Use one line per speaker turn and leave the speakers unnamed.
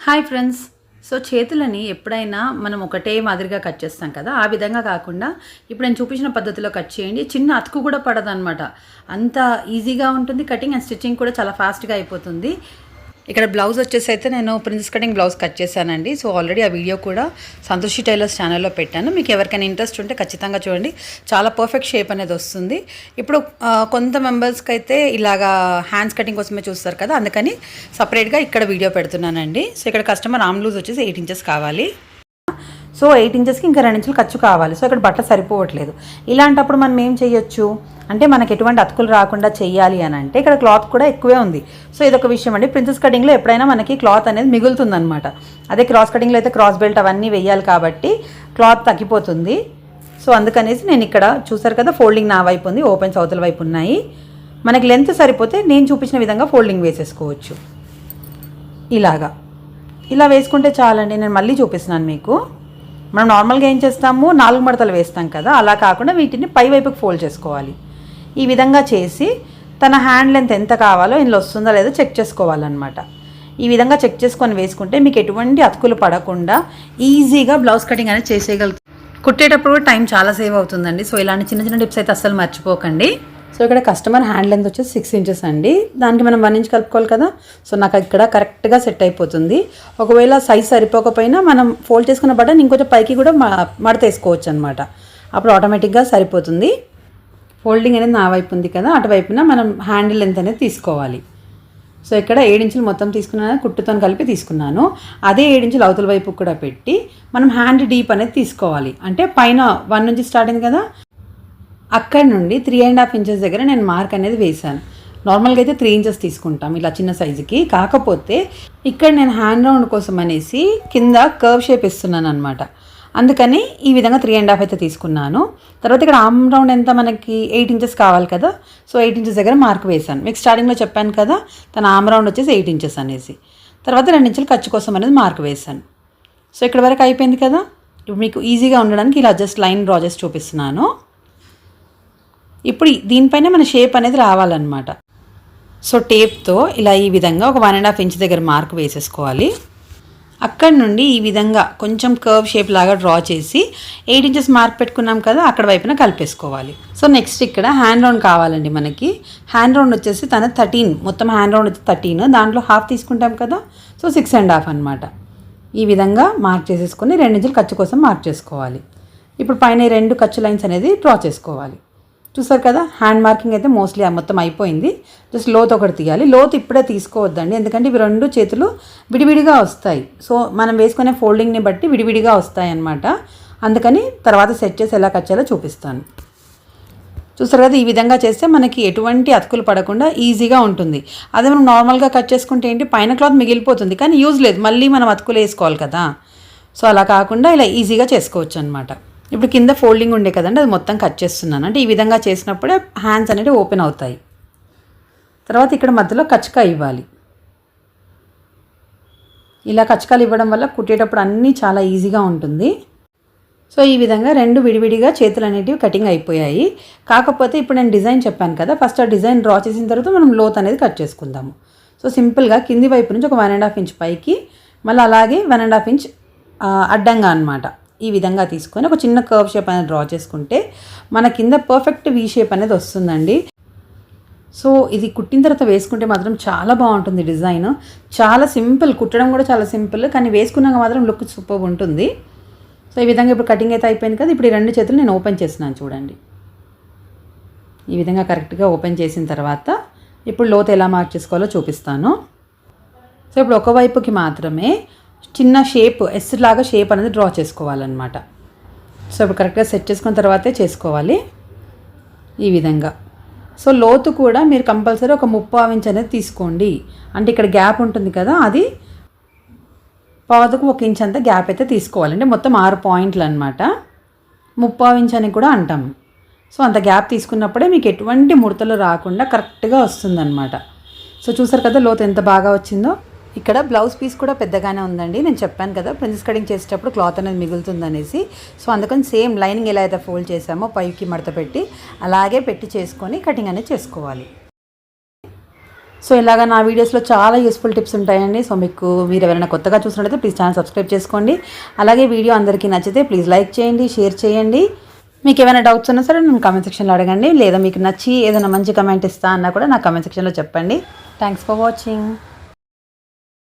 Hi friends. So చేతులని ఎప్పుడైనా మనం ఒకటే మాదిరిగా కట్ చేస్తాం కదా? ఆ విధంగా కాకుండా ఇప్పుడు నేను చూపించిన పద్ధతిలో కట్ చేయండి. చిన్న అతుకు కూడా పడదనమాట అంత ఈజీగా ఉంటుంది. కటింగ్ అండ్ స్టిచ్చింగ్ కూడా చాలా ఫాస్ట్గా అయిపోతుంది. ఇక్కడ బ్లౌజ్ వచ్చేసి అయితే నేను ప్రిన్స్ కటింగ్ బ్లౌజ్ కట్ చేశానండి. సో ఆల్రెడీ ఆ వీడియో కూడా సంతోషి టైలర్స్ ఛానల్లో పెట్టాను. మీకు ఎవరికైనా ఇంట్రెస్ట్ ఉంటే ఖచ్చితంగా చూడండి. చాలా పర్ఫెక్ట్ షేప్ అనేది వస్తుంది. ఇప్పుడు కొంత మెంబర్స్కి అయితే ఇలాగా హ్యాండ్స్ కటింగ్ కోసమే చూస్తారు కదా అందుకని సపరేట్గా ఇక్కడ వీడియో పెడుతున్నానండి. సో ఇక్కడ కస్టమర్ ఆమ్ లూజ్ వచ్చేసి ఎయిట్ ఇంచెస్ కావాలి. సో ఎయిట్ ఇంచెస్కి ఇంకా రెండు ఇంచులు ఖర్చు కావాలి. సో ఇక్కడ బట్ట సరిపోవట్లేదు. ఇలాంటప్పుడు మనం ఏం చేయొచ్చు? అంటే మనకి ఎటువంటి అతుకులు రాకుండా చేయాలి అని అంటే ఇక్కడ క్లాత్ కూడా ఎక్కువే ఉంది. సో ఇదొక విషయం అండి. ప్రిన్సెస్ కటింగ్లో ఎప్పుడైనా మనకి క్లాత్ అనేది మిగులుతుందన్నమాట. అదే క్రాస్ కటింగ్లో అయితే క్రాస్ బెల్ట్ అవన్నీ వేయాలి కాబట్టి క్లాత్ తగ్గిపోతుంది. సో అందుకనేసి నేను ఇక్కడ చూసారు కదా ఫోల్డింగ్ నా వైపు ఉంది ఓపెన్ సౌతుల వైపు ఉన్నాయి. మనకి లెంత్ సరిపోతే నేను చూపించిన విధంగా ఫోల్డింగ్ వేసేసుకోవచ్చు. ఇలాగా. ఇలా వేసుకుంటే చాలండి నేను మళ్ళీ చూపిస్తున్నాను మీకు. మనం నార్మల్గా ఏం చేస్తాము? నాలుగు మడతలు వేస్తాం కదా అలా కాకుండా వీటిని పై వైపుకి ఫోల్డ్ చేసుకోవాలి. ఈ విధంగా చేసి తన హ్యాండ్ లెంత్ ఎంత కావాలో ఇందులో వస్తుందో లేదో చెక్ చేసుకోవాలన్నమాట. ఈ విధంగా చెక్ చేసుకొని వేసుకుంటే మీకు ఎటువంటి అతుకులు పడకుండా ఈజీగా బ్లౌజ్ కటింగ్ అనేది చేసేయగలుగుతుంది కుట్టేటప్పుడు కూడా టైం చాలా సేవ్ అవుతుందండి. సో ఇలాంటి చిన్న చిన్న టిప్స్ అయితే అస్సలు మర్చిపోకండి. సో ఇక్కడ కస్టమర్ హ్యాండ్ లెంత్ వచ్చేసి సిక్స్ ఇంచెస్ అండి. దానికి మనం వన్ ఇంచ్ కలుపుకోవాలి కదా. సో నాకు ఇక్కడ కరెక్ట్గా సెట్ అయిపోతుంది. ఒకవేళ సైజ్ సరిపోకపోయినా మనం ఫోల్డ్ చేసుకున్న బటన్ ఇంకొంచెం పైకి కూడా మ- మడత వేసుకోవచ్చు అనమాట అప్పుడు ఆటోమేటిక్గా సరిపోతుంది. ఫోల్డింగ్ అనేది నా వైపు ఉంది కదా అటువైపున మనం హ్యాండిల్ లెంత్ అనేది తీసుకోవాలి. సో ఇక్కడ ఏడించులు మొత్తం తీసుకున్నాను కుట్టుతో కలిపి తీసుకున్నాను. అదే ఏడించులు అవతల వైపు కూడా పెట్టి మనం హ్యాండ్ డీప్ అనేది తీసుకోవాలి. అంటే పైన వన్ నుంచి స్టార్ట్ అయింది కదా. అక్కడ నుండి త్రీ అండ్ హాఫ్ ఇంచెస్ దగ్గర నేను మార్క్ అనేది వేశాను. నార్మల్గా అయితే త్రీ ఇంచెస్ తీసుకుంటాం ఇలా చిన్న సైజుకి కాకపోతే ఇక్కడ నేను హ్యాండ్ రౌండ్ కోసం అనేసి కింద కర్వ్ షేప్ ఇస్తున్నాను అనమాట అందుకని ఈ విధంగా త్రీ అండ్ హాఫ్ అయితే తీసుకున్నాను. తర్వాత ఇక్కడ ఆమ్ రౌండ్ ఎంత మనకి ఎయిట్ ఇంచెస్ కావాలి కదా? సో ఎయిట్ ఇంచెస్ దగ్గర మార్క్ వేశాను. మీకు స్టార్టింగ్లో చెప్పాను కదా తన ఆమ్ రౌండ్ వచ్చేసి ఎయిట్ ఇంచెస్ అనేసి. తర్వాత రెండు ఇంచులు ఖర్చు కోసం అనేది మార్క్ వేశాను. సో ఇక్కడ వరకు అయిపోయింది కదా? ఇప్పుడు మీకు ఈజీగా ఉండడానికి ఇలా జస్ట్ లైన్ డ్రా చేసి చూపిస్తున్నాను. ఇప్పుడు దీనిపైన మన షేప్ అనేది రావాలన్నమాట. సో టేప్తో ఇలా ఈ విధంగా ఒక వన్ అండ్ హాఫ్ ఇంచ్ దగ్గర మార్క్ వేసేసుకోవాలి. అక్కడ నుండి ఈ విధంగా కొంచెం కర్వ్ షేప్ లాగా డ్రా చేసి ఎయిట్ ఇంచెస్ మార్క్ పెట్టుకున్నాం కదా అక్కడ వైపున కలిపేసుకోవాలి. సో నెక్స్ట్ ఇక్కడ హ్యాండ్ రౌండ్ కావాలండి మనకి. హ్యాండ్ రౌండ్ వచ్చేసి తన థర్టీన్ మొత్తం హ్యాండ్ రౌండ్ వచ్చి థర్టీన్ దాంట్లో హాఫ్ తీసుకుంటాం కదా సో సిక్స్ అండ్ హాఫ్ అనమాట ఈ విధంగా మార్క్ చేసేసుకొని రెండు ఇంచులు ఖర్చు కోసం మార్క్ చేసుకోవాలి. ఇప్పుడు పైన రెండు ఖర్చు లైన్స్ అనేది డ్రా చేసుకోవాలి. చూసారు కదా? హ్యాండ్ మార్కింగ్ అయితే మోస్ట్లీ మొత్తం అయిపోయింది. జస్ట్ లోతు ఒకటి తీయాలి. లోతు ఇప్పుడే తీసుకోవద్దండి. ఎందుకంటే ఇవి రెండు చేతులు విడివిడిగా వస్తాయి. సో మనం వేసుకునే ఫోల్డింగ్ని బట్టి విడివిడిగా వస్తాయి అన్నమాట అందుకని తర్వాత సెట్ చేసి ఎలా కట్ చేయాలో చూపిస్తాను. చూసారు కదా? ఈ విధంగా చేస్తే మనకి ఎటువంటి అతుకులు పడకుండా ఈజీగా ఉంటుంది. అదే మనం నార్మల్గా కట్ చేసుకుంటే ఏంటి? పైన క్లాత్ మిగిలిపోతుంది. కానీ యూజ్ లేదు. మళ్ళీ మనం అతుకులు వేసుకోవాలి కదా. సో అలా కాకుండా ఇలా ఈజీగా చేసుకోవచ్చు అనమాట ఇప్పుడు కింద ఫోల్డింగ్ ఉండే కదండి అది మొత్తం కట్ చేస్తున్నాను. అంటే ఈ విధంగా చేసినప్పుడే హ్యాండ్స్ అనేవి ఓపెన్ అవుతాయి. తర్వాత ఇక్కడ మధ్యలో కచ్చకా ఇవ్వాలి. ఇలా కచ్చకాలు ఇవ్వడం వల్ల కుట్టేటప్పుడు అన్నీ చాలా ఈజీగా ఉంటుంది. సో ఈ విధంగా రెండు విడివిడిగా చేతులు అనేటివి కటింగ్ అయిపోయాయి. కాకపోతే ఇప్పుడు నేను డిజైన్ చెప్పాను కదా ఫస్ట్ ఆ డిజైన్ డ్రా చేసిన తర్వాత మనం లోత్ అనేది కట్ చేసుకుందాము. సో సింపుల్గా కింది వైపు నుంచి ఒక వన్ అండ్ హాఫ్ ఇంచ్ పైకి మళ్ళీ అలాగే వన్ అండ్ హాఫ్ ఇంచ్ అడ్డంగా అనమాట ఈ విధంగా తీసుకొని ఒక చిన్న కర్వ్ షేప్ అనేది డ్రా చేసుకుంటే మన కింద పర్ఫెక్ట్ వీ షేప్ అనేది వస్తుందండి. సో ఇది కుట్టిన తర్వాత వేసుకుంటే మాత్రం చాలా బాగుంటుంది డిజైన్ చాలా సింపుల్ కుట్టడం కూడా చాలా సింపుల్ కానీ వేసుకున్నాక మాత్రం లుక్ సూపర్ ఉంటుంది. సో ఈ విధంగా ఇప్పుడు కటింగ్ అయితే అయిపోయింది కదా ఇప్పుడు ఈ రెండు చేతులు నేను ఓపెన్ చేస్తున్నాను చూడండి. ఈ విధంగా కరెక్ట్గా ఓపెన్ చేసిన తర్వాత ఇప్పుడు లోతు ఎలా మార్చేసుకోవాలో చూపిస్తాను. సో ఇప్పుడు ఒకవైపుకి మాత్రమే చిన్న షేప్ ఎస్ లాగా షేప్ అనేది డ్రా చేసుకోవాలన్నమాట. సో ఇప్పుడు కరెక్ట్గా సెట్ చేసుకున్న తర్వాతే చేసుకోవాలి ఈ విధంగా. సో లోతు కూడా మీరు కంపల్సరీ ఒక ముప్పావు ఇంచ్ అనేది తీసుకోండి. అంటే ఇక్కడ గ్యాప్ ఉంటుంది కదా అది పావుకు ఒక ఇంచ్ అంత గ్యాప్ అయితే తీసుకోవాలి. అంటే మొత్తం ఆరు పాయింట్లు అనమాట ముప్పావు ఇంచ్ అని కూడా అంటాం. సో అంత గ్యాప్ తీసుకున్నప్పుడే మీకు ఎటువంటి ముడతలు రాకుండా కరెక్ట్గా వస్తుందన్నమాట. సో చూసారు కదా లోతు ఎంత బాగా వచ్చిందో? ఇక్కడ బ్లౌజ్ పీస్ కూడా పెద్దగానే ఉందండి. నేను చెప్పాను కదా ప్రిన్స్ కటింగ్ చేసేటప్పుడు క్లాత్ అనేది మిగులుతుందనేసి. సో అందుకని సేమ్ లైనింగ్ ఎలా అయితే ఫోల్డ్ చేసామో పైకి మడత పెట్టి అలాగే పెట్టి చేసుకొని కటింగ్ అనేది చేసుకోవాలి. సో ఇలాగ నా వీడియోస్లో చాలా యూస్ఫుల్ టిప్స్ ఉంటాయండి. సో మీకు మీరు ఎవరైనా కొత్తగా చూసినట్లయితే ప్లీజ్ ఛానల్ సబ్స్క్రైబ్ చేసుకోండి. అలాగే వీడియో అందరికీ నచ్చితే ప్లీజ్ లైక్ చేయండి షేర్ చేయండి. మీకు ఏమైనా డౌట్స్ ఉన్నా సరే నేను కామెంట్ సెక్షన్లో అడగండి. లేదా మీకు నచ్చి ఏదైనా మంచి కమెంట్ ఇస్తా అన్నా కూడా నా కామెంట్ సెక్షన్లో చెప్పండి. Thanks for watching.